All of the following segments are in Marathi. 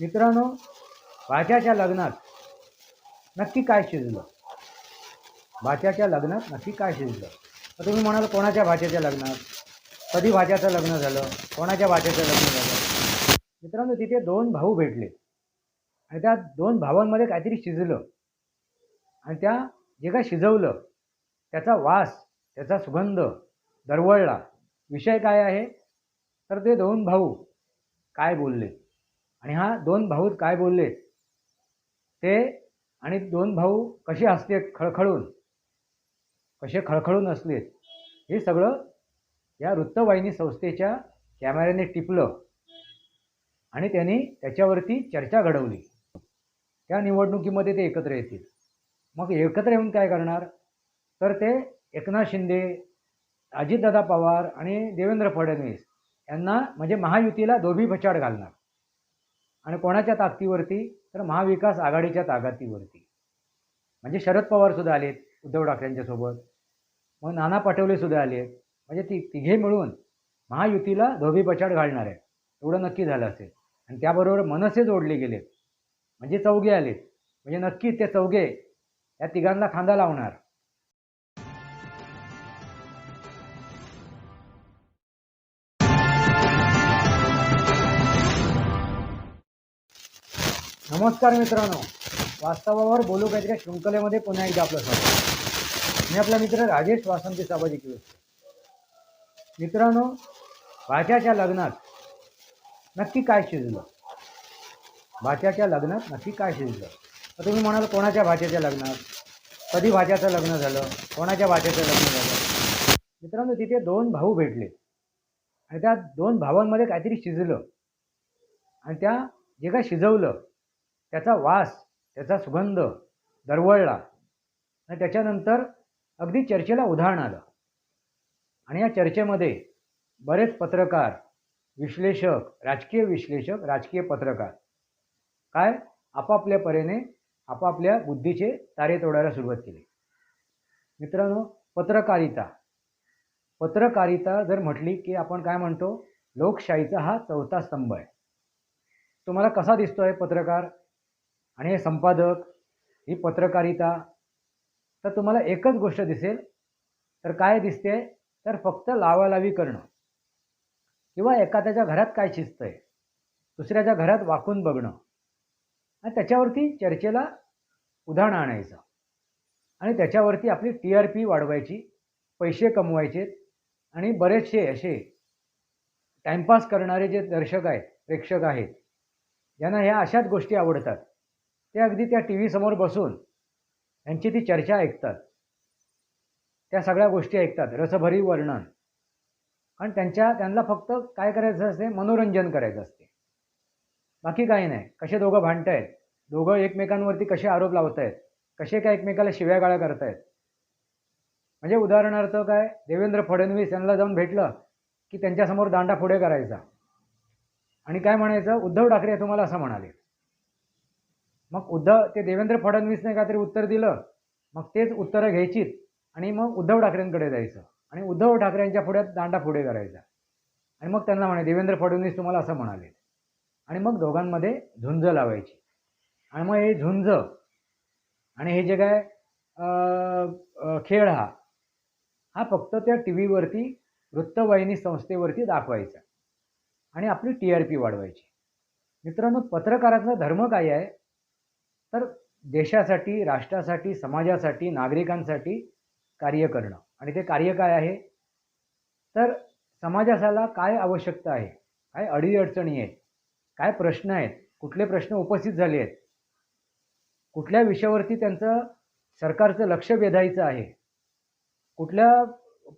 मित्रांनो भाच्याच्या लग्नात नक्की काय शिजलं? भाच्याच्या लग्नात नक्की काय शिजलं? तर तुम्ही म्हणाल कोणाच्या भाच्याच्या लग्नात? कधी भाच्याचं लग्न झालं? कोणाच्या भाच्याचं लग्न झालं? मित्रांनो तिथे दोन भाऊ भेटले. आणि त्या दोन भावांमध्ये काहीतरी शिजलं. आणि त्या जे काय शिजवलं त्याचा वास त्याचा सुगंध दरवळला. विषय काय आहे? तर ते दोन भाऊ काय बोलले? आणि हा दोन भाऊ काय बोलले? ते आणि दोन भाऊ कसे हसले खळखळून? कसे खळखळून असलेत हे सगळं या वृत्तवाहिनी संस्थेच्या कॅमेऱ्याने टिपलं. आणि त्यांनी त्याच्यावरती चर्चा घडवली. त्या निवडणुकीमध्ये ते एकत्र येतील. मग एकत्र येऊन काय करणार? तर ते एकनाथ शिंदे अजितदादा पवार आणि देवेंद्र फडणवीस यांना म्हणजे महायुतीला दोभी बचाड घालणार. आणि कोणाच्या ताकदीवरती? तर महाविकास आघाडीच्या ताकदीवरती. म्हणजे शरद पवार सुद्धा आलेत उद्धव ठाकरेंच्या सोबत. मग नाना पटोले सुद्धा म्हणजे ती तिघे मिळून महायुतीला धोबी पछाड घालणार आहे एवढं नक्की झालं असेल. आणि त्याबरोबर मनसे जोडले गेलेत. म्हणजे चौघे आलेत. म्हणजे नक्की ते चौघे या तिघांना खांदा लावणार. नमस्कार मित्रांनो. वास्तवावर बोलू काहीतरी शृंखलेमध्ये पुन्हा एकदा आपलं स्वागत. मी आपला मित्र राजेश वासंती साबाजी किळस. मित्रांनो भाच्याच्या लग्नात नक्की काय शिजलं? भाच्याच्या लग्नात नक्की काय शिजलं? तर तुम्ही म्हणाल कोणाच्या भाच्याच्या लग्नात? कधी भाच्याचं लग्न झालं? कोणाच्या भाच्याचं लग्न झालं? मित्रांनो तिथे दोन भाऊ भेटले. आणि त्या दोन भावांमध्ये काहीतरी शिजलं. आणि त्या जे काय शिजवलं त्याचा वास त्याचा सुगंध दरवळला. आणि त्याच्यानंतर अगदी चर्चेला उदाहरण आलं. आणि या चर्चेमध्ये बरेच पत्रकार विश्लेषक राजकीय विश्लेषक राजकीय पत्रकार काय? आपापल्या परेने आपापल्या बुद्धीचे तारे तोडायला सुरुवात केली. मित्रांनो पत्रकारिता. पत्रकारिता जर म्हटली की आपण काय म्हणतो? लोकशाहीचा हा चौथा स्तंभ आहे. तुम्हाला कसा दिसतो आहे पत्रकार? आणि हे संपादक ही पत्रकारिता तर तुम्हाला एकच गोष्ट दिसेल तर काय दिसते? तर फक्त लावालावी करणं. किंवा एखाद्याच्या घरात काय शिस्त आहे दुसऱ्याच्या घरात वाकून बघणं. आणि त्याच्यावरती चर्चेला उदाहरण आणायचं. आणि त्याच्यावरती आपली टी आर पी वाढवायची पैसे कमवायचे आणि बरेचसे असे टाईमपास करणारे जे दर्शक आहेत प्रेक्षक आहेत ज्यांना ह्या अशाच गोष्टी आवडतात. ते अगदी त्या टी व्हीसमोर बसून यांची ती चर्चा ऐकतात. त्या सगळ्या गोष्टी ऐकतात. रसभरी वर्णन. कारण त्यांच्या त्यांना फक्त काय करायचं असते? मनोरंजन करायचं असते. बाकी काही नाही. कसे दोघं भांडत आहेत दोघं एकमेकांवरती कसे आरोप लावत आहेत कसे काय एकमेकाला शिव्यागाळ्या करतायत? म्हणजे उदाहरणार्थ काय? देवेंद्र फडणवीस यांना जाऊन भेटलं की त्यांच्यासमोर दांडा पुढे करायचा. आणि काय म्हणायचं? उद्धव ठाकरे तुम्हाला असं म्हणाले. मग उद्धव ते देवेंद्र फडणवीसने काहीतरी उत्तर दिलं. मग तेच उत्तरं घ्यायचीत. आणि मग उद्धव ठाकरेंकडे जायचं. आणि उद्धव ठाकरेंच्या पुढे दांडा पुढे करायचा. आणि मग त्यांना म्हणे देवेंद्र फडणवीस तुम्हाला असं म्हणाले. आणि मग दोघांमध्ये झुंज लावायची. आणि मग हे झुंज आणि हे जे काय खेळ हा हा फक्त त्या टी व्हीवरती वृत्तवाहिनी संस्थेवरती दाखवायचा. आणि आपली टी आर पी वाढवायची. मित्रांनो पत्रकाराचा धर्म काय आहे? तर देशासाठी राष्ट्रासाठी समाजासाठी नागरिकांसाठी कार्य करणं. आणि ते कार्य काय आहे? तर समाजाला काय आवश्यकता आहे? काय अडीअडचणी आहेत? काय प्रश्न आहेत? कुठले प्रश्न उपस्थित झाले आहेत? कुठल्या विषयावरती त्यांचं सरकारचं लक्ष वेधायचं आहे? कुठल्या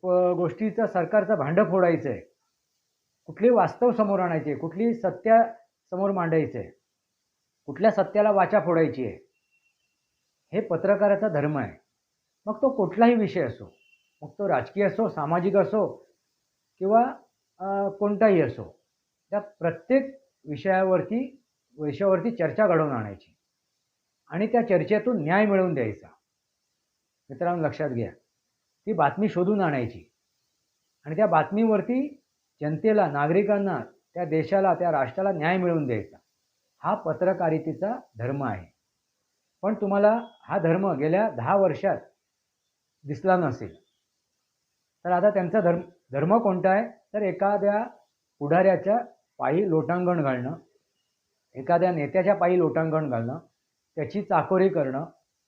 प गोष्टीचं सरकारचं भांडं फोडायचं आहे कुठली वास्तव समोर आणायचे कुठली सत्या समोर मांडायचं आहे कुठल्या सत्याला वाचा फोडायची आहे? हे पत्रकाराचा धर्म आहे. मग तो कुठलाही विषय असो मग तो राजकीय असो सामाजिक असो किंवा कोणताही असो त्या प्रत्येक विषयावरती विषयावरती चर्चा घडवून आणायची. आणि त्या चर्चेतून न्याय मिळवून द्यायचा. मित्रांनो लक्षात घ्या. ती बातमी शोधून आणायची. आणि त्या बातमीवरती जनतेला नागरिकांना त्या देशाला त्या राष्ट्राला न्याय मिळवून द्यायचा. हा पत्रकारितेचा धर्म आहे. पण तुम्हाला हा धर्म गेल्या दहा वर्षात दिसला नसेल. तर आता त्यांचा धर्म धर्म कोणता आहे? तर एखाद्या पुढाऱ्याच्या पायी लोटांगण घालणं एखाद्या नेत्याच्या पायी लोटांगण घालणं त्याची चाकोरी करणं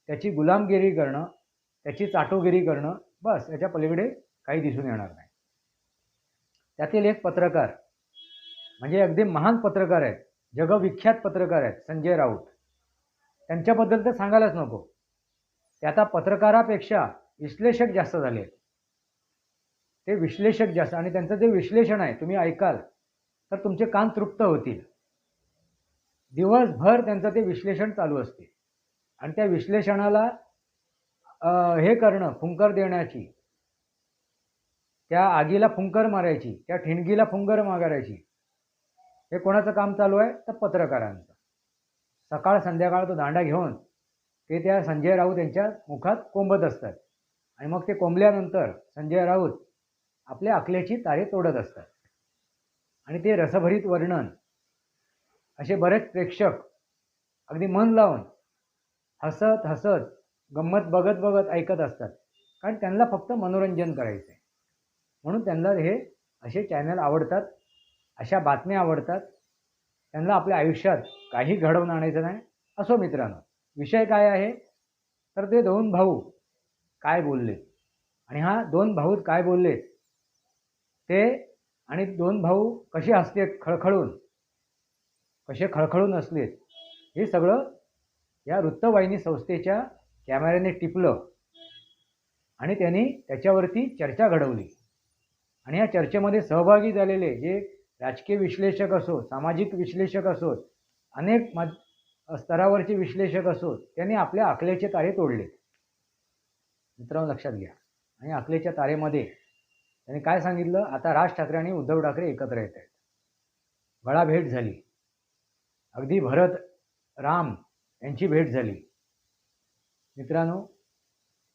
त्याची गुलामगिरी करणं त्याची चाटोगिरी करणं बस याच्या पलीकडे काही दिसून येणार नाही. त्यातील एक पत्रकार म्हणजे अगदी महान पत्रकार आहेत. जगविख्यात पत्रकार आहेत संजय राऊत. त्यांच्याबद्दल तर सांगायलाच नको. ते आता पत्रकारापेक्षा विश्लेषक जास्त झाले आहेत. ते विश्लेषक जास्त आणि त्यांचं जे विश्लेषण आहे तुम्ही ऐकाल तर तुमचे कान तृप्त होतील. दिवसभर त्यांचं ते विश्लेषण चालू असते. आणि त्या विश्लेषणाला हे करणं फुंकर देण्याची त्या आगीला फुंकर मारायची त्या ठिणगीला फुंकर मागारायची हे कोणाचं काम चालू आहे? तर पत्रकारांचं. सकाळ संध्याकाळ तो दांडा घेऊन ते त्या संजय राऊत यांच्या मुखात कोंबत असतात. आणि मग ते कोंबल्यानंतर संजय राऊत आपल्या अकलेची तारे तोडत असतात. आणि ते रसभरीत वर्णन असे बरेच प्रेक्षक अगदी मन लावून हसत हसत गंमत बघत बघत ऐकत असतात. कारण त्यांना फक्त मनोरंजन करायचं आहे म्हणून त्यांना हे असे चॅनल आवडतात. अशा बातम्या आवडतात त्यांना आपल्या आयुष्यात काही घडवून आणायचं नाही. असो मित्रांनो विषय काय आहे? तर ते दोन भाऊ काय बोलले? आणि हा दोन भाऊ काय बोलले? ते आणि दोन भाऊ कसे असते खळखळून कसे खळखळून असलेत हे सगळं या वृत्तवाहिनी संस्थेच्या कॅमेऱ्याने टिपलं. आणि त्यांनी त्याच्यावरती चर्चा घडवली. आणि या चर्चेमध्ये सहभागी झालेले जे राजकीय विश्लेषक असो सामाजिक विश्लेषक असोत अनेक मा स्तरावरचे विश्लेषक असोत त्यांनी आपल्या आकलेचे तारे तोडले. मित्रांनो लक्षात घ्या. आणि आकलेच्या तारेमध्ये त्यांनी काय सांगितलं? आता राज ठाकरे आणि उद्धव ठाकरे एकत्र येत आहेत. गळा भेट झाली. अगदी भरत राम यांची भेट झाली. मित्रांनो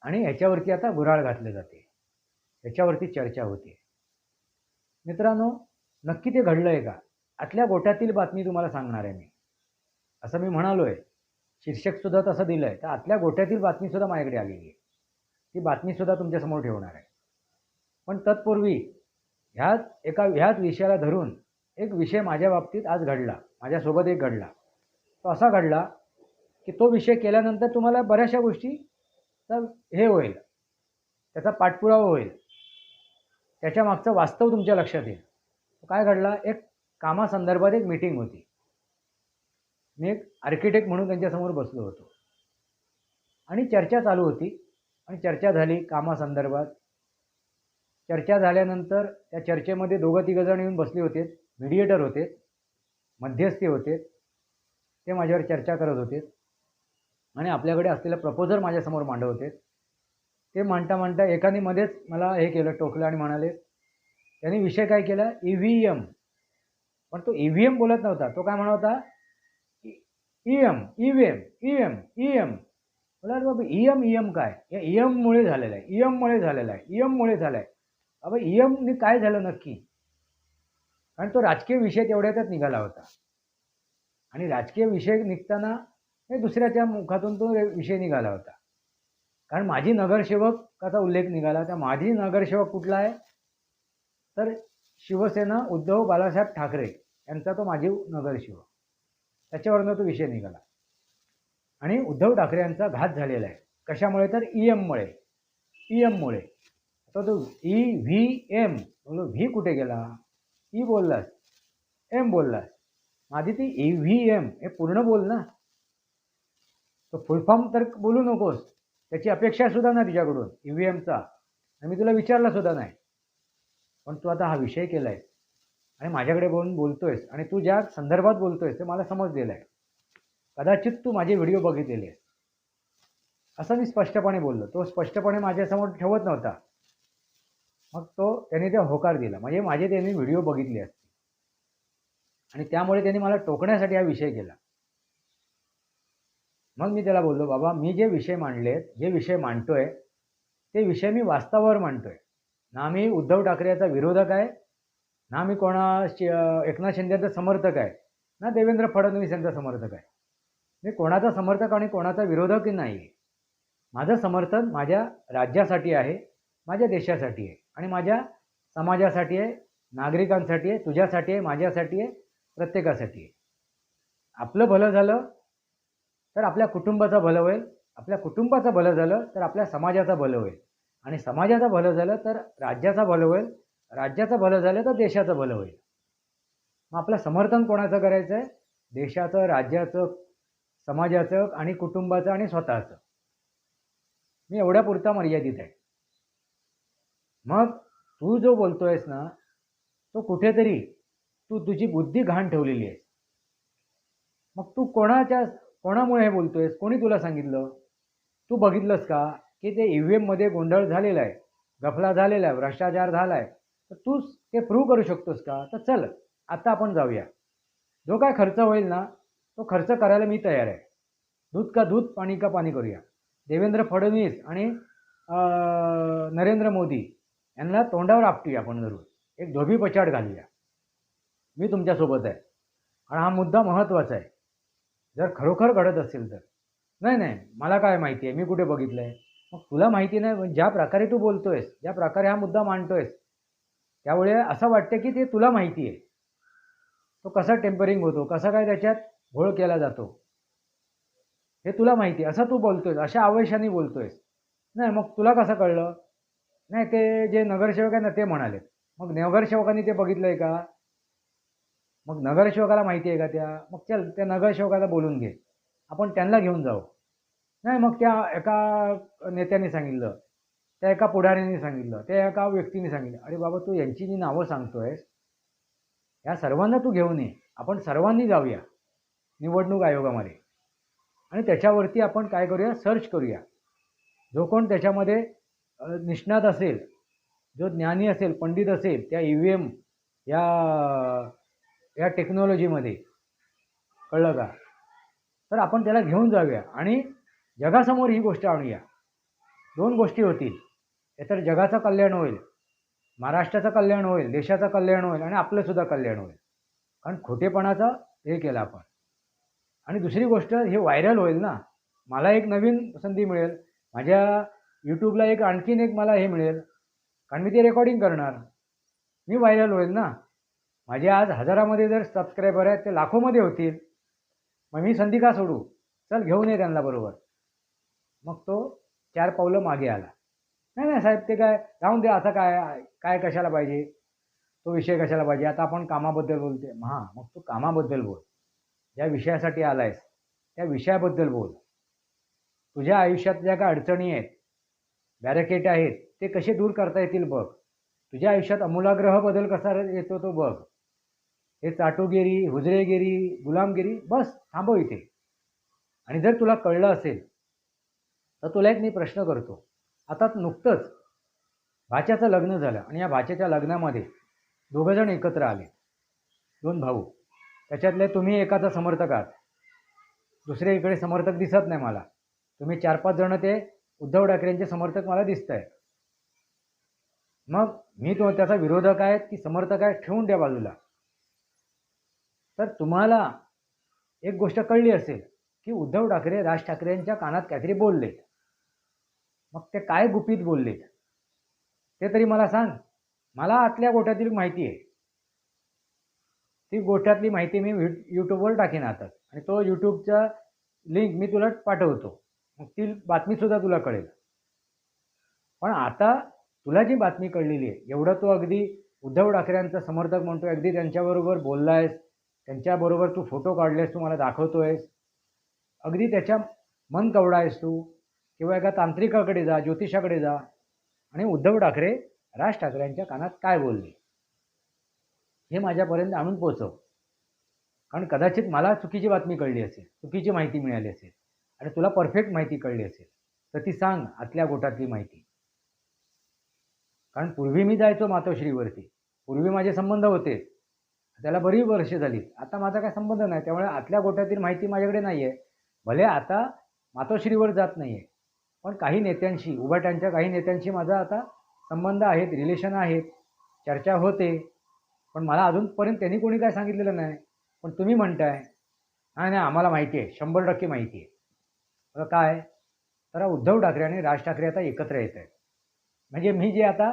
आणि ह्याच्यावरती आता गुराळ घातले जाते. ह्याच्यावरती चर्चा होते. मित्रांनो नक्की ते घडलं आहे का? आतल्या गोट्यातील बातमी तुम्हाला सांगणार आहे मी. असं मी म्हणालो आहे शीर्षकसुद्धा तसं दिलं आहे तर आतल्या गोट्यातील बातमीसुद्धा माझ्याकडे आलेली आहे. ती बातमीसुद्धा तुमच्यासमोर ठेवणार आहे. पण तत्पूर्वी ह्याच एका ह्याच विषयाला धरून एक विषय माझ्या बाबतीत आज घडला. माझ्यासोबत एक घडला. तो असा घडला की तो विषय केल्यानंतर तुम्हाला बऱ्याचशा गोष्टी तर हे होईल. त्याचा पाठपुरावा होईल. त्याच्या मागचं वास्तव तुमच्या लक्षात येईल. काय घडला? एक कामासंदर्भात एक मीटिंग होती. मी एक आर्किटेक्ट म्हणून त्यांच्यासमोर बसलो होतो. आणि चर्चा चालू होती. आणि चर्चा झाली कामासंदर्भात. चर्चा झाल्यानंतर त्या चर्चेमध्ये दोघं तिघंजण येऊन बसले होते. मीडिएटर होते. मध्यस्थी होते. ते माझ्यावर चर्चा करत होते. आणि आपल्याकडे असलेलं प्रपोजल माझ्यासमोर मांडत होते. ते मांडता मांडता एकाने मध्येच मला हे केलं टोकलं आणि म्हणाले त्यांनी विषय काय केला? ई व्ही एम पण तो ई व्ही एम बोलत नव्हता. तो काय म्हणत होता? E M E V M E M E M मला बाबा ई एम ई एम काय? या ई एममुळे झालेलं आहे. ई एममुळे झालेलं आहे. ई एममुळे झालं आहे बाबा ई एमने काय झालं नक्की? कारण तो राजकीय विषय तेवढ्यातच निघाला होता. आणि राजकीय विषय निघताना हे दुसऱ्याच्या मुखातून तो विषय निघाला होता. कारण माजी नगरसेवकाचा उल्लेख निघाला त्या माजी नगरसेवक कुठला आहे? तर शिवसेना उद्धव बाळासाहेब ठाकरे यांचा तो माजी नगरशिव त्याच्यावरनं तो विषय निघाला. आणि उद्धव ठाकरे यांचा घात झालेला आहे. कशामुळे? तर ई एममुळे ई एममुळे आता तो ई व्ही एम बोलो व्ही कुठे गेला? ई बोललास. एम बोललास. माझी ती ई व्ही एम हे पूर्ण बोल ना. तो फुलफॉर्म तर बोलू नकोस. त्याची अपेक्षा सुद्धा ना तिच्याकडून ई व्ही एमचा आणि मी तुला विचारला सुद्धा नाही. पण तू आता हा विषय केला आहे आणि माझ्याकडे बोलून बोलतोयस आणि तू ज्या संदर्भात बोलतोयस ते मला समजलेलं आहे कदाचित तू माझे व्हिडिओ बघितलेले आहेस. असं मी स्पष्टपणे बोललो. तो स्पष्टपणे माझ्यासमोर ठेवत नव्हता. मग तो त्याने ते होकार दिला. म्हणजे माझे त्यांनी व्हिडिओ बघितले असते आणि त्यामुळे त्यांनी मला टोकण्यासाठी हा विषय केला. मग मी त्याला बोललो बाबा मी जे विषय मांडलेत जे विषय मांडतोय ते विषय मी वास्तवावर मांडतोय. ना मी उद्धव ठाकरे याचा विरोधक आहे ना मी कोणा एकनाथ शिंदेचा समर्थक आहे ना देवेंद्र फडणवीस यांचा समर्थक आहे. मी कोणाचा समर्थक आणि कोणाचा विरोधक नाही. आहे माझं समर्थन माझ्या राज्यासाठी आहे माझ्या देशासाठी आहे आणि माझ्या समाजासाठी आहे नागरिकांसाठी आहे तुझ्यासाठी आहे माझ्यासाठी आहे प्रत्येकासाठी आहे. आपलं भलं झालं तर आपल्या कुटुंबाचं भलं होईल. आपल्या कुटुंबाचं भलं झालं तर आपल्या समाजाचं भलं होईल. आणि समाजाचं भलं झालं तर राज्याचं भलं होईल राज्याचं भलं झालं तर देशाचं भलं होईल. मग आपलं समर्थन कोणाचं करायचं आहे देशाचं राज्याचं समाजाचं आणि कुटुंबाचं आणि स्वतःचं. मी एवढ्या पुरता मर्यादित आहे. मग तू जो बोलतोयस ना तो कुठेतरी तू तुझी बुद्धी घाण ठेवलेली आहेस मग तू कोणाच्या कोणामुळे हे बोलतोयस? कोणी तुला सांगितलं? तू बघितलंस का? की ते ई व्ही एममध्ये गोंधळ झालेला आहे गफला झालेला आहे भ्रष्टाचार झाला आहे तर तूच ते प्रूव्ह करू शकतोस का? तर चल आत्ता आपण जाऊया. जो काय खर्च होईल ना तो खर्च करायला मी तयार आहे. दूध का दूध पाणी का पाणी करूया. देवेंद्र फडणवीस आणि नरेंद्र मोदी यांना तोंडावर आपटूया आपण जरूर एक धोबी पछाड घालूया. मी तुमच्यासोबत आहे. आणि हा मुद्दा महत्त्वाचा आहे. जर खरोखर घडत असेल तर. नाही नाही मला काय माहिती आहे. मी कुठे बघितलं आहे मग तुला माहिती नाही ज्या प्रकारे तू बोलतोयस ज्या प्रकारे हा मुद्दा मांडतोयस त्यामुळे असं वाटतं की ते तुला माहिती आहे. तो कसा टेम्परिंग होतो कसा काय त्याच्यात घोळ केला जातो हे तुला माहिती आहे. असं तू बोलतोयस अशा आवेशाने बोलतोयस. नाही मग तुला कसं कळलं? नाही ते जे नगरसेवक आहे ना ते म्हणाले मग नगरसेवकांनी ते बघितलं आहे का? मग नगरसेवकाला माहिती आहे का त्या? मग चल त्या नगरसेवकाला बोलून घे. आपण त्यांना घेऊन जाऊ. नाही मग त्या एका नेत्याने सांगितलं त्या एका पुढाऱ्याने सांगितलं त्या एका व्यक्तीने सांगितलं अरे बाबा तू यांची जी नावं सांगतोयस या सर्वांना तू घेऊन ये आपण सर्वांनी जाऊया निवडणूक आयोगामध्ये आणि त्याच्यावरती आपण काय करूया सर्च करूया. जो कोण त्याच्यामध्ये निष्णात असेल जो ज्ञानी असेल पंडित असेल त्या ई व्ही एम या या टेक्नॉलॉजीमध्ये कळलं का? तर आपण त्याला घेऊन जाऊया आणि जगासमोर ही गोष्ट आणूया. दोन गोष्टी होतील. तर जगाचं कल्याण होईल महाराष्ट्राचं कल्याण होईल देशाचं कल्याण होईल आणि आपलंसुद्धा कल्याण होईल. कारण खोटेपणाचं हे केलं आपण. आणि दुसरी गोष्ट हे व्हायरल होईल ना. मला एक नवीन संधी मिळेल. माझ्या यूट्यूबला एक आणखीन एक मला हे मिळेल. कारण मी ते रेकॉर्डिंग करणार. मी व्हायरल होईल ना. माझे आज हजारामध्ये जर सबस्क्रायबर आहेत ते लाखोमध्ये होतील. मग मी संधी का सोडू? चल घेऊन ये त्यांना बरोबर. मग तो चार पावलं मागे आला. नाही नाही साहेब ते काय जाऊन दे आता काय काय कशाला पाहिजे? तो विषय कशाला पाहिजे? आता आपण कामाबद्दल बोलते हां मग तू कामाबद्दल बोल. ज्या विषयासाठी आला आहेस त्या विषयाबद्दल बोल. तुझ्या आयुष्यात ज्या काय अडचणी आहेत बॅरिकेट आहेत ते कसे दूर करता येतील बघ. तुझ्या आयुष्यात अमूलाग्रह बदल कसा येतो तो बघ. हे चाटोगिरी हुजरेगिरी गुलामगिरी बस थांबव इथे. आणि जर तुला कळलं असेल तर तुला एक मी प्रश्न करतो. आता नुकतंच भाच्याचं लग्न झालं आणि या भाच्याच्या लग्नामध्ये दोघंजण एकत्र आले. दोन भाऊ. त्याच्यातले तुम्ही एकाचा समर्थक आहात. दुसरे इकडे समर्थक दिसत नाही मला. तुम्ही चार पाच जण ते उद्धव ठाकरेंचे समर्थक मला दिसत आहे मग मी तो त्याचा विरोधक आहे की समर्थक आहे ठेवून द्या बाजूला. तर तुम्हाला एक गोष्ट कळली असेल की उद्धव ठाकरे राज ठाकरेंच्या कानात काहीतरी बोलले मग ते काय गुपित बोललेत ते तरी मला सांग. मला आतल्या गोठ्यातील माहिती आहे. ती गोठ्यातली माहिती मी यूट्यूबवर टाकेन आता आणि तो यूट्यूबचा लिंक मी तुला पाठवतो. मग ती बातमीसुद्धा तुला कळेल. पण आता तुला जी बातमी कळलेली आहे एवढं तू अगदी उद्धव ठाकरेंचा समर्थक म्हणतो अगदी त्यांच्याबरोबर बोललायस. त्यांच्याबरोबर तू फोटो काढलेस तू मला दाखवतोयस. अगदी त्याच्या मन कवडा आहेस तू. किंवा एका तांत्रिकाकडे जा ज्योतिषाकडे जा. आणि उद्धव ठाकरे राज ठाकरेंच्या कानात काय बोलले? हे माझ्यापर्यंत आणून पोचव कारण कदाचित मला चुकीची बातमी कळली असेल चुकीची माहिती मिळाली असेल. आणि तुला परफेक्ट माहिती कळली असेल तर ती सांग आतल्या गोटातली माहिती. कारण पूर्वी मी जायचो मातोश्रीवरती. पूर्वी माझे संबंध होते. त्याला बरी वर्ष झाली. आता माझा काय संबंध नाही. त्यामुळे आतल्या गोट्यातील माहिती माझ्याकडे नाही आहे भले आता मातोश्रीवर जात नाही आहे पण काही नेत्यांशी उभाट्यांच्या काही नेत्यांशी माझा आता संबंध आहेत रिलेशन आहेत चर्चा होते. पण मला अजूनपर्यंत त्यांनी कोणी काय सांगितलेलं नाही. पण तुम्ही म्हणताय. नाही नाही आम्हाला माहिती आहे. शंभर टक्के माहिती आहे. काय? तर उद्धव ठाकरे आणि राज ठाकरे आता एकत्र येत आहेत. म्हणजे मी जे आता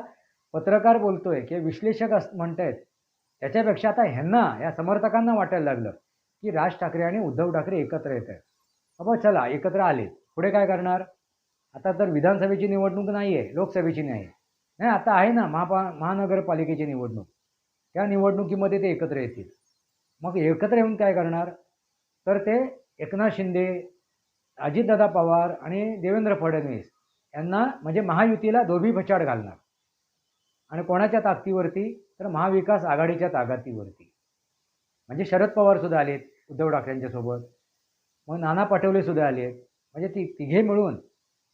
पत्रकार बोलतोय किंवा विश्लेषक अस म्हणतायत त्याच्यापेक्षा आता ह्यांना या समर्थकांना वाटायला लागलं की राज ठाकरे आणि उद्धव ठाकरे एकत्र येत आहेत. बाबा चला एकत्र आले पुढे काय करणार? आता तर विधानसभेची निवडणूक नाही आहे लोकसभेची नाही. नाही आता आहे ना महापा महानगरपालिकेची निवडणूक. त्या निवडणुकीमध्ये ते एकत्र येतील. मग एकत्र येऊन काय करणार? तर ते एकनाथ शिंदे अजितदादा पवार आणि देवेंद्र फडणवीस यांना म्हणजे महायुतीला दोभी फचाड घालणार. आणि कोणाच्या ताकदीवरती? तर महाविकास आघाडीच्या ताकदीवरती. म्हणजे शरद पवार सुद्धा आलेत उद्धव ठाकरेंच्या सोबत. मग नाना पटोले सुद्धा आलेत. म्हणजे ती तिघे मिळून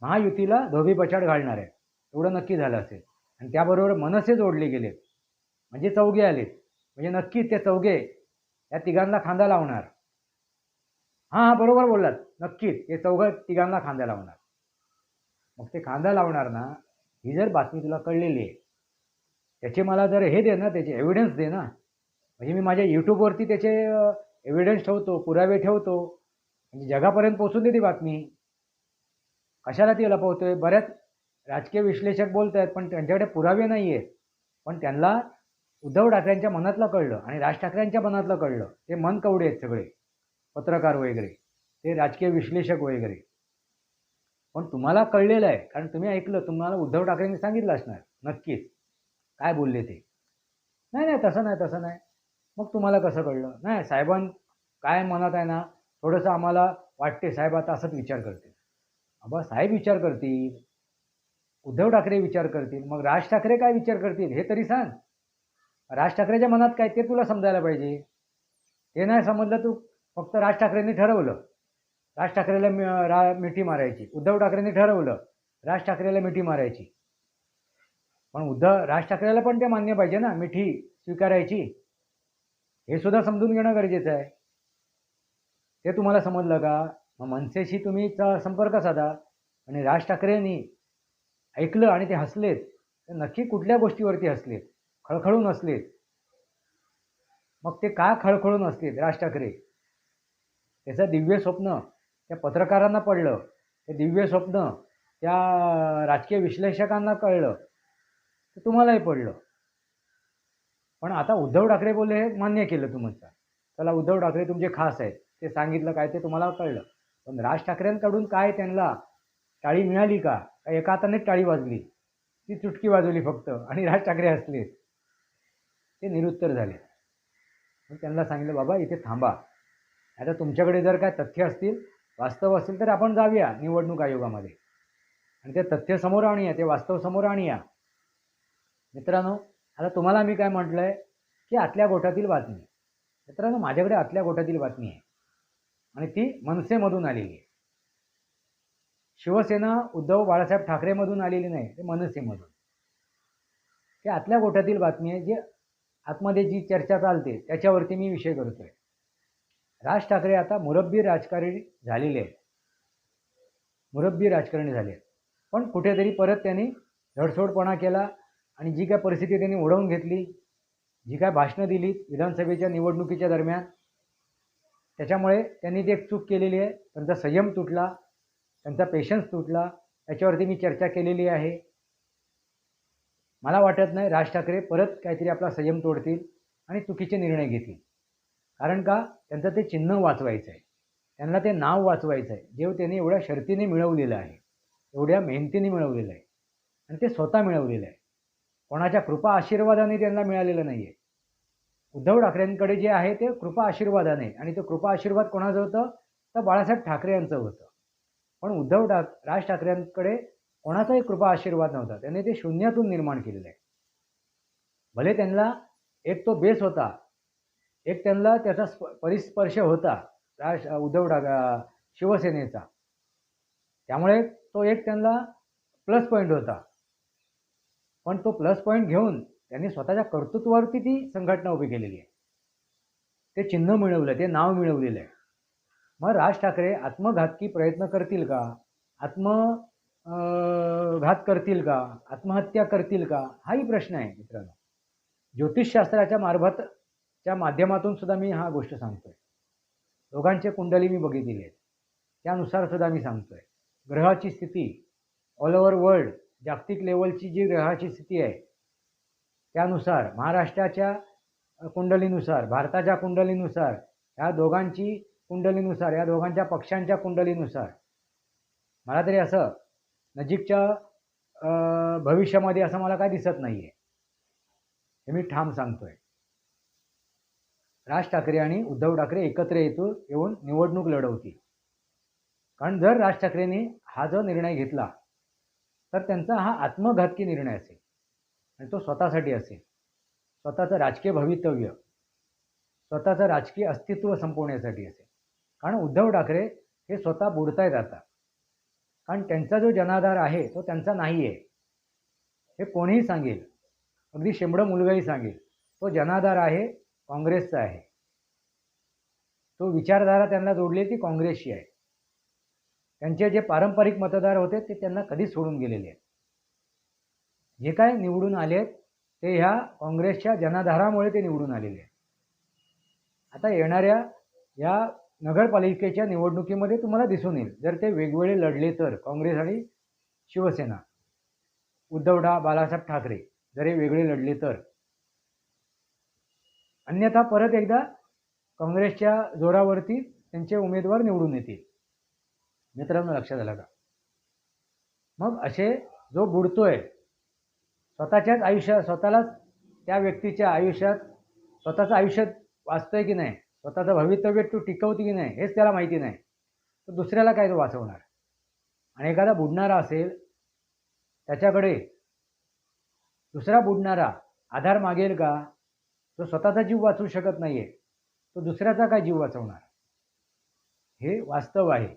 महायुतीला धोबी पछाड घालणार आहे. एवढं नक्की झालं असेल. आणि त्याबरोबर मनसे जोडले गेलेत. म्हणजे चौघे आलेत. म्हणजे नक्की ते चौघे या तिघांना खांदा लावणार. हां हां बरोबर बोललात. नक्कीच हे चौघं तिघांना खांदा लावणार. मग ते खांदा लावणार ना ही जर बातमी तुला कळलेली आहे त्याचे मला जर हे दे ना त्याचे एव्हिडन्स दे ना म्हणजे मी माझ्या यूट्यूबवरती त्याचे एव्हिडन्स ठेवतो पुरावे ठेवतो म्हणजे जगापर्यंत पोचून दे ती बातमी. कशाला ती लपवतोय? बऱ्याच राजकीय विश्लेषक बोलत आहेत पण त्यांच्याकडे पुरावे नाही आहेत पण त्यांना उद्धव ठाकरेंच्या मनातलं कळलं आणि राज ठाकरेंच्या मनातलं कळलं. ते मन कवडे आहेत सगळे पत्रकार वगैरे. ते राजकीय विश्लेषक वगैरे. पण तुम्हाला कळलेलं आहे कारण तुम्ही ऐकलं तुम्हाला उद्धव ठाकरेंनी सांगितलं असणार नक्कीच. काय बोलले ते? नाही नाही तसं नाही तसं नाही. मग तुम्हाला कसं कळलं? नाही साहेबां काय मनात आहे ना थोडंसं आम्हाला वाटते साहेब आता असंच विचार करते अबा साहेब विचार करतील उद्धव ठाकरे विचार करतील मग राज ठाकरे काय विचार करतील हे तरी सांग. राज ठाकरेच्या मनात काय ते तुला समजायला पाहिजे. ते नाही समजलं तू फक्त राज ठाकरेंनी ठरवलं. राज ठाकरेला मि रा मिठी मारायची. उद्धव ठाकरेंनी ठरवलं. राज ठाकरेला मिठी मारायची. पण उद्धव राज ठाकरेला पण ते मान्य पाहिजे ना मिठी स्वीकारायची. हे सुद्धा समजून घेणं गरजेचं आहे. ते तुम्हाला समजलं का? मग मनसेशी तुम्ही चा संपर्क साधा आणि राज ठाकरेंनी ऐकलं आणि ते हसलेत तर नक्की कुठल्या गोष्टीवरती हसलेत? खळखळून हसलेत. मग ते का खळखळून असलेत राज ठाकरे? त्याचं दिव्य स्वप्न त्या पत्रकारांना पडलं. ते दिव्य स्वप्न त्या राजकीय विश्लेषकांना कळलं. तर तुम्हालाही पडलं. पण आता उद्धव ठाकरे बोलले हे मान्य केलं तुमचं चला उद्धव ठाकरे तुमचे खास आहेत. ते सांगितलं काय ते तुम्हाला कळलं. पण राज ठाकरेंकडून काय त्यांना टाळी मिळाली का? का एका हातानेच टाळी वाजली? ती चुटकी वाजवली फक्त आणि राज ठाकरे असले ते निरुत्तर झाले. मग त्यांना सांगितलं बाबा इथे थांबा. आता तुमच्याकडे जर काय तथ्य असतील वास्तव असतील तर आपण जाऊया निवडणूक आयोगामध्ये. आणि ते तथ्य समोर आणूया ते वास्तव समोर आणूया. मित्रांनो आता तुम्हाला मी काय म्हटलं आहे की आतल्या गोठातील बातमी. मित्रांनो माझ्याकडे आतल्या गोटातील बातमी आहे. आणि ती मनसेमधून आलेली आहे. शिवसेना उद्धव बाळासाहेब ठाकरेमधून आलेली नाही ते मनसेमधून. ते आतल्या गोठ्यातील बातमी आहे जे आतमध्ये जी चर्चा चालते त्याच्यावरती मी विषय करतोय. राज ठाकरे आता मुरब्बी राजकारणी झालेले आहेत. मुरब्बी राजकारणी झाले आहेत. पण कुठेतरी परत त्यांनी धडसोडपणा केला आणि जी काय परिस्थिती त्यांनी ओढवून घेतली जी काय भाषणं दिली विधानसभेच्या निवडणुकीच्या दरम्यान त्याच्यामुळे त्यांनी ती एक चूक केलेली आहे त्यांचा संयम तुटला त्यांचा पेशन्स तुटला याच्यावरती मी चर्चा केलेली आहे. मला वाटत नाही राज ठाकरे परत काहीतरी आपला संयम तोडतील आणि चुकीचे निर्णय घेतील. कारण का? त्यांचं ते चिन्ह वाचवायचं आहे त्यांना ते नाव वाचवायचं आहे जे त्यांनी एवढ्या शर्तीने मिळवलेलं आहे एवढ्या मेहनतीने मिळवलेलं आहे आणि ते स्वतः मिळवलेलं आहे. कोणाच्या कृपा आशीर्वादाने त्यांना मिळालेलं नाही आहे उद्धव ठाकरेंकडे जे आहे ते कृपा आशीर्वादाने. आणि तो कृपा आशीर्वाद कोणाचं होतं? तर बाळासाहेब ठाकरे यांचं होतं. पण उद्धव ठाक राज ठाकरेंकडे कोणाचाही कृपा आशीर्वाद नव्हता. त्यांनी ते शून्यातून निर्माण केलेलं आहे. भले त्यांना एक तो बेस होता एक त्यांना त्याचा स्प परिस्पर्श होता राज उद्धव ठाक शिवसेनेचा. त्यामुळे तो एक त्यांना प्लस पॉईंट होता. पण तो प्लस पॉईंट घेऊन त्यांनी स्वतःच्या कर्तृत्वावरती ती संघटना उभी केलेली आहे. ते चिन्ह मिळवलं ते नाव मिळवलेलं आहे. मग राज ठाकरे आत्मघातकी प्रयत्न करतील का? आत्म घात करतील का? आत्महत्या करतील का? हाही प्रश्न आहे मित्रांनो. ज्योतिषशास्त्राच्या मार्फत च्या माध्यमातून सुद्धा मी हा गोष्ट सांगतोय. दोघांचे कुंडली मी बघितलेली आहेत. त्यानुसार सुद्धा मी सांगतोय. ग्रहाची स्थिती ऑल ओव्हर वर्ल्ड जागतिक लेवलची जी ग्रहाची स्थिती आहे त्यानुसार महाराष्ट्राच्या कुंडलीनुसार भारताच्या कुंडलीनुसार ह्या दोघांची कुंडलीनुसार या दोघांच्या पक्षांच्या कुंडलीनुसार. मला तरी असं नजीकच्या भविष्यामध्ये असं मला काय दिसत नाही आहे हे मी ठाम सांगतोय. राज ठाकरे आणि उद्धव ठाकरे एकत्र येतो येऊन निवडणूक लढवतील. कारण जर राज ठाकरेंनी हा जो निर्णय घेतला तर त्यांचा हा आत्मघातकी निर्णय असेल. आणि तो स्वतःसाठी असेल. स्वतःचं राजकीय भवितव्य स्वतःचं राजकीय अस्तित्व संपवण्यासाठी असेल. कारण उद्धव ठाकरे हे स्वतः बुडतायत आता. कारण त्यांचा जो जनाधार आहे तो त्यांचा नाही आहे हे कोणीही सांगेल. अगदी शेंबडं मुलगाही सांगेल. तो जनाधार आहे काँग्रेसचा आहे. तो विचारधारा त्यांना जोडली ती काँग्रेसची आहे. त्यांचे जे पारंपरिक मतदार होते ते त्यांना कधीच सोडून गेलेले आहेत. जे काय निवडून आले आहेत ते ह्या काँग्रेसच्या जनाधारामुळे ते निवडून आलेले आहेत. आता येणाऱ्या या नगरपालिकेच्या निवडणुकीमध्ये तुम्हाला दिसून येईल जर ते वेगवेगळे लढले तर काँग्रेस आणि शिवसेना. उद्धवडा बाळासाहेब ठाकरे जर हे वेगळे लढले तर. अन्यथा परत एकदा काँग्रेसच्या जोरावरती त्यांचे उमेदवार निवडून येतील. मित्रांनो लक्षात आलं का? मग असे जो बुडतोय स्वतःच्याच आयुष्यात स्वतःलाच त्या व्यक्तीच्या आयुष्यात स्वतःचं आयुष्य वाचतंय की नाही? स्वतःचं भवितव्य तू टिकवते की नाही? हेच त्याला माहिती नाही. तर दुसऱ्याला काय तो वाचवणार? आणि एखादा बुडणारा असेल त्याच्याकडे दुसरा बुडणारा आधार मागेल का? तो स्वतःचा जीव वाचवू शकत नाही आहे तो दुसऱ्याचा काय जीव वाचवणार? हे वास्तव आहे.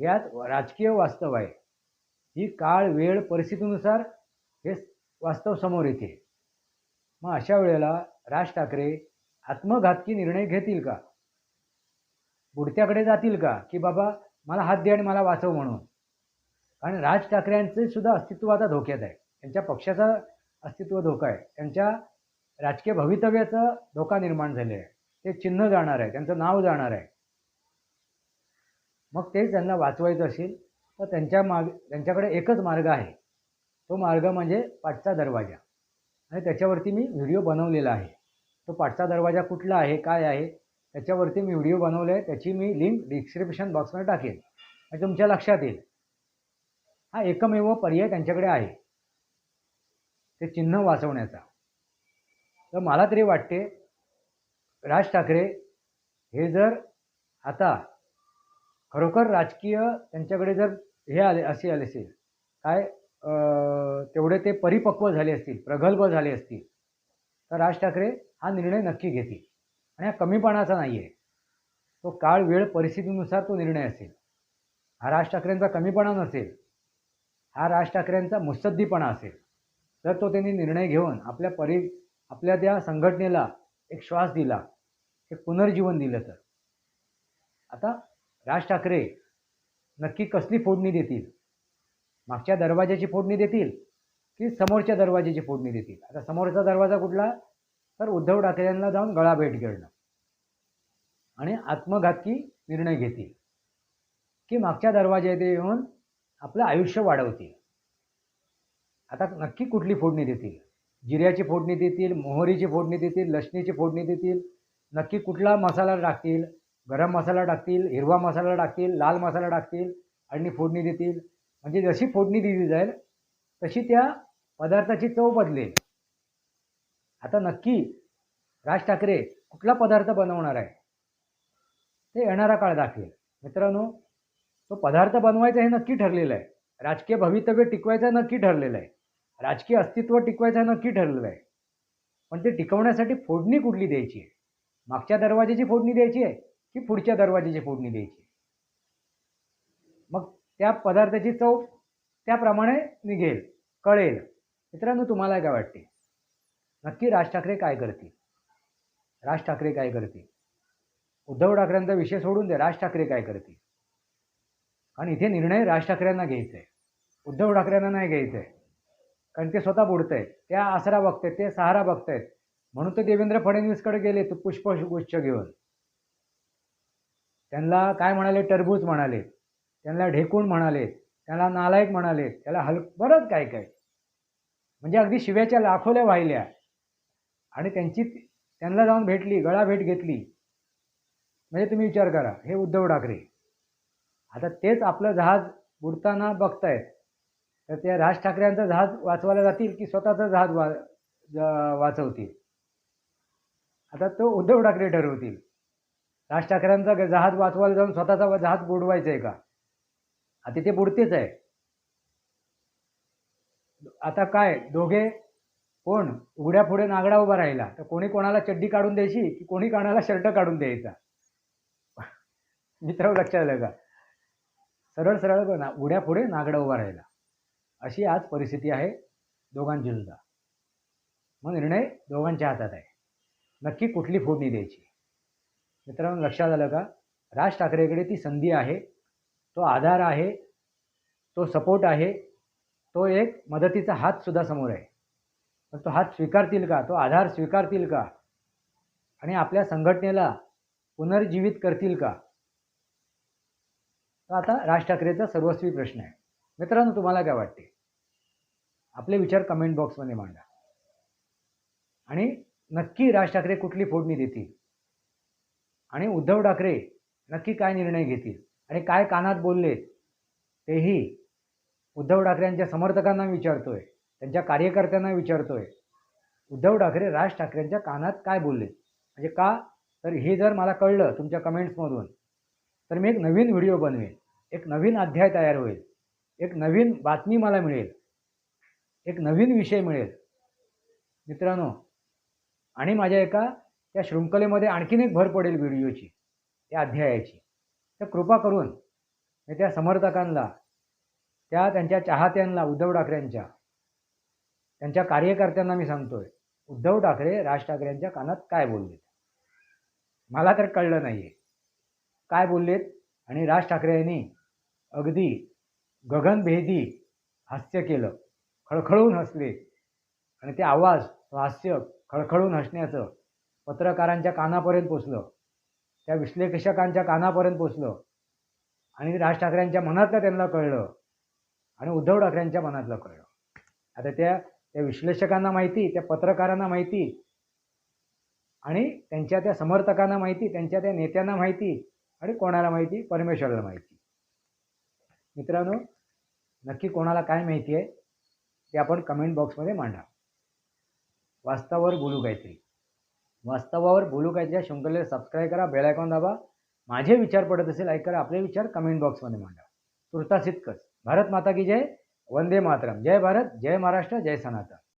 यात राजकीय वास्तव आहे. ही काळ वेळ परिस्थितीनुसार हे वास्तव समोर येते. मग अशा वेळेला राज ठाकरे आत्मघातकी निर्णय घेतील का? बुडत्याकडे जातील का? की बाबा मला हात दे आणि मला वाचव म्हणून? कारण राज ठाकरेंचे सुद्धा अस्तित्व आता धोक्यात आहे. त्यांच्या पक्षाचा अस्तित्व धोका आहे. त्यांच्या राजकीय भवितव्याचा धोका निर्माण झाले आहे. ते चिन्ह जाणार आहे. त्यांचं नाव जाणार आहे. मग तेच त्यांना वाचवायचं असेल तर त्यांच्या माग त्यांच्याकडे एकच मार्ग आहे. तो मार्ग म्हणजे पाठचा दरवाजा. आणि त्याच्यावरती मी व्हिडिओ बनवलेला आहे. तो पाठचा दरवाजा कुठला आहे काय आहे त्याच्यावरती मी व्हिडिओ बनवले आहे त्याची मी लिंक डिस्क्रिप्शन बॉक्समध्ये टाकेन आणि तुमच्या लक्षात येईल. हा एकमेव पर्याय त्यांच्याकडे आहे. ते चिन्ह वाचवण्याचा. तर मला तरी वाटते राज ठाकरे हे जर आता खरोखर राजकीय त्यांच्याकडे जर हे आले असे आले असेल काय तेवढे ते परिपक्व झाले असतील प्रगल्भ झाले असतील तर राज ठाकरे हा निर्णय नक्की घेतील. आणि हा कमीपणाचा नाही आहे तो काळ वेळ परिस्थितीनुसार तो निर्णय असेल. हा राज ठाकरेंचा कमीपणा नसेल. हा राज ठाकरेंचा मुत्सद्दीपणा असेल. तर तो त्यांनी निर्णय घेऊन आपल्या परि आपल्या त्या संघटनेला एक श्वास दिला एक पुनर्जीवन दिलं तर. आता राज ठाकरे नक्की कसली फोडणी देतील? मागच्या दरवाजाची फोडणी देतील की समोरच्या दरवाजाची फोडणी देतील? आता समोरचा दरवाजा कुठला? तर उद्धव ठाकरेंना जाऊन गळा भेट घेणं. आणि आत्मघातकी निर्णय घेतील. की मागच्या दरवाजा येथे येऊन आपलं आयुष्य वाढवतील. आता नक्की कुठली फोडणी देतील? जिऱ्याची फोडणी देतील मोहरीची फोडणी देतील लसणीची फोडणी देतील नक्की कुठला मसाला टाकतील? गरम मसाला टाकतील हिरवा मसाला टाकतील लाल मसाला टाकतील आणि फोडणी देतील? म्हणजे जशी फोडणी दिली जाईल तशी त्या पदार्थाची चव बदलेल. आता नक्की राज ठाकरे कुठला पदार्थ बनवणार आहे? ते येणारा काळ दाखवेल. मित्रांनो तो पदार्थ बनवायचा हे नक्की ठरलेलं आहे. राजकीय भवितव्य टिकवायचं नक्की ठरलेलं आहे. राजकीय अस्तित्व टिकवायचं नक्की ठरलेलं आहे. पण ते टिकवण्यासाठी फोडणी कुठली द्यायची आहे? मागच्या दरवाजाची फोडणी द्यायची आहे की पुढच्या दरवाजाची फोडणी द्यायची आहे? मग त्या पदार्थाची चव त्याप्रमाणे निघेल कळेल. मित्रांनो तुम्हाला काय वाटते? नक्की राज ठाकरे काय करतील? राज ठाकरे काय करतील? उद्धव ठाकरेंचा विषय सोडून दे राज ठाकरे काय करतील? कारण इथे निर्णय राज ठाकरेंना घ्यायचा आहे. उद्धव ठाकरेंना नाही घ्यायचं आहे. कारण ते स्वतः बुडत आहेत त्या आसरा बघतायत ते सहारा बघतायत. म्हणून ते देवेंद्र फडणवीसकडे गेले तो पुष्पगुच्छ घेऊन. त्यांना काय म्हणाले? टरबूज म्हणाले. त्यांना ढेकूण म्हणाले त्याला नालायक म्हणाले त्याला हल बरंच काय काय. म्हणजे अगदी शिव्याच्या लाखोल्या वाहिल्या. आणि त्यांची त्यांना जाऊन भेटली गळा भेट घेतली. म्हणजे तुम्ही विचार करा हे उद्धव ठाकरे. आता तेच आपलं जहाज बुडताना बघतायत. तर त्या राज ठाकरेंचं जहाज वाचवायला जातील की स्वतःचं जहाज वा वाचवतील? आता तो उद्धव ठाकरे ठरवतील. राज ठाकरेंचा ग- जहाज वाचवायला जाऊन स्वतःचा जहाज बुडवायचा आहे का? आता ते बुडतेच आहे. आता काय दोघे कोण? उघड्या पुढे नागडा उभा राहिला. तर कोणी कोणाला चड्डी काढून द्यायची की कोणी कोणाला शर्ट काढून द्यायचा? मित्र लक्षात आलं का? सरळ सरळ ना उड्या पुढे नागडा उभा राहिला. अशी आज परिस्थिती आहे दोघांची सुद्धा मग निर्णय दोघांच्या हातात आहे. नक्की कुठली फोडणी द्यायची? मित्रांनो लक्षात आलं का? राज ठाकरेकडे ती संधी आहे. तो आधार आहे तो सपोर्ट आहे तो एक मदतीचा हातसुद्धा समोर आहे. पण तो हात स्वीकारतील का? तो आधार स्वीकारतील का? आणि आपल्या संघटनेला पुनर्जीवित करतील का? तर आता राज ठाकरेचा सर्वस्वी प्रश्न आहे. मित्रांनो तुम्हाला काय वाटते? आपले विचार कमेंट बॉक्समध्ये मांडा. आणि नक्की राज ठाकरे कुठली फोडणी देतील? आणि उद्धव ठाकरे नक्की काय निर्णय घेतील? आणि काय कानात बोलले तेही उद्धव ठाकरेंच्या समर्थकांना विचारतोय त्यांच्या कार्यकर्त्यांना विचारतोय. उद्धव ठाकरे राज ठाकरेंच्या कानात काय बोलले? म्हणजे का? तर हे जर मला कळलं तुमच्या कमेंट्समधून तर मी एक नवीन व्हिडिओ बनवेन एक नवीन अध्याय तयार होईल एक नवीन बातमी मला मिळेल एक नवीन विषय मिळेल. मित्रांनो आणि माझ्या एका त्या शृंखलेमध्ये आणखीन एक भर पडेल व्हिडिओची त्या अध्यायाची. तर कृपा करून त्या समर्थकांना त्या त्यांच्या चाहत्यांना उद्धव ठाकरेंच्या त्यांच्या कार्यकर्त्यांना मी सांगतोय उद्धव ठाकरे राज ठाकरेंच्या कानात काय बोललेत मला तर कळलं नाही आहे काय बोललेत? आणि राज ठाकरे यांनी अगदी गगनभेदी हास्य केलं खळखळून हसले. आणि ते आवाज हास्य खळखळून हसण्याचं पत्रकारांच्या कानापर्यंत पोचलं. त्या विश्लेषकांच्या कानापर्यंत पोचलं. आणि राज ठाकरेंच्या मनातलं त्यांना कळलं. आणि उद्धव ठाकरेंच्या मनातलं कळलं. आता त्या त्या विश्लेषकांना माहिती त्या पत्रकारांना माहिती. आणि त्यांच्या त्या समर्थकांना माहिती त्यांच्या त्या नेत्यांना माहिती. आणि कोणाला माहिती? परमेश्वराला माहिती. मित्रांनो नक्की कोणाला काय माहिती आहे ते आपण कमेंट बॉक्समध्ये मांडा. वास्तवावर बोलू काहीतरी. वास्तवावर बोलू काहीतरी शंकरला सबस्क्राईब करा बेल आयकॉन दाबा. माझे विचार पडत असेल ऐक करा आपले विचार कमेंट बॉक्समध्ये मांडा. तुर्तास इतकंच भारत माता की जय. वंदे मातरम. जय भारत जय महाराष्ट्र जय सनातन.